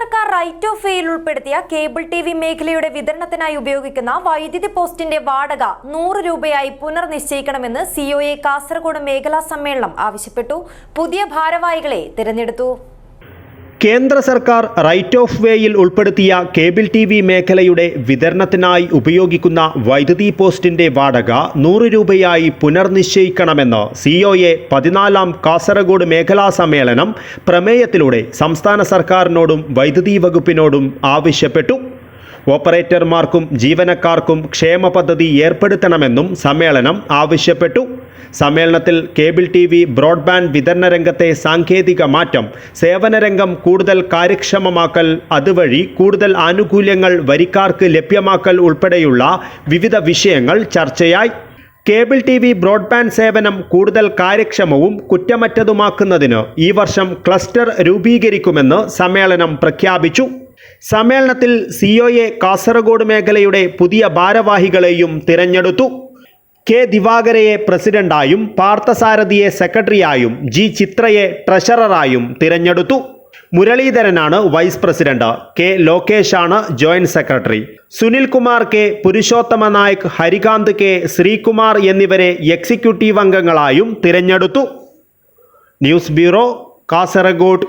സർക്കാർ right of വേയിൽ ഉൾപ്പെടുത്തിയ കേബിൾ ടി വി മേഖലയുടെ വിതരണത്തിനായി ഉപയോഗിക്കുന്ന വൈദ്യുതി പോസ്റ്റിന്റെ വാടക നൂറ് രൂപയായി പുനർനിശ്ചയിക്കണമെന്ന് സിഒഎ കാസർഗോഡ് മേഖലാ സമ്മേളനം ആവശ്യപ്പെട്ടു. പുതിയ ഭാരവാഹികളെ തിരഞ്ഞെടുത്തു. കേന്ദ്ര സർക്കാർ റൈറ്റ് ഓഫ് വേയിൽ ഉൾപ്പെടുത്തിയ കേബിൾ ടി വി മേഖലയുടെ വിതരണത്തിനായി ഉപയോഗിക്കുന്ന വൈദ്യുതി പോസ്റ്റിന്റെ വാടക നൂറ് രൂപയായി പുനർനിശ്ചയിക്കണമെന്ന് സിഒഎ പതിനാലാം കാസർഗോഡ് മേഖലാ സമ്മേളനം പ്രമേയത്തിലൂടെ സംസ്ഥാന സർക്കാരിനോടും വൈദ്യുതി വകുപ്പിനോടും ആവശ്യപ്പെട്ടു. ഓപ്പറേറ്റർമാർക്കും ജീവനക്കാർക്കും ക്ഷേമ പദ്ധതി ഏർപ്പെടുത്തണമെന്നും സമ്മേളനം ആവശ്യപ്പെട്ടു. സമ്മേളനത്തിൽ കേബിൾ ടി വി ബ്രോഡ്ബാൻഡ് വിതരണ രംഗത്തെ സാങ്കേതിക മാറ്റം സേവനരംഗം കൂടുതൽ കാര്യക്ഷമമാക്കൽ അതുവഴി കൂടുതൽ ആനുകൂല്യങ്ങൾ വരിക്കാർക്ക് ലഭ്യമാക്കൽ ഉൾപ്പെടെയുള്ള വിവിധ വിഷയങ്ങൾ ചർച്ചയായി. കേബിൾ ടി വി ബ്രോഡ്ബാൻഡ് സേവനം കൂടുതൽ കാര്യക്ഷമവും കുറ്റമറ്റതുമാക്കുന്നതിന് ഈ വർഷം ക്ലസ്റ്റർ രൂപീകരിക്കുമെന്ന് സമ്മേളനം പ്രഖ്യാപിച്ചു. സമ്മേളനത്തിൽ സിഒഎ കാസർഗോഡ് മേഖലയുടെ പുതിയ ഭാരവാഹികളെയും തിരഞ്ഞെടുത്തു. കെ ദിവാകരയെ പ്രസിഡന്റായും പാർത്ഥസാരഥിയെ സെക്രട്ടറിയായും ജി ചിത്രയെ ട്രഷററായും തിരഞ്ഞെടുത്തു. മുരളീധരനാണ് vice president K ലോകേഷാണ് joint secretary. Sunil Kumar K Purushottama Nayak Harikanth K Sreekumar എന്നിവരെ എക്സിക്യൂട്ടീവ് അംഗങ്ങളായും തിരഞ്ഞെടുത്തു. News bureau Kasaragod.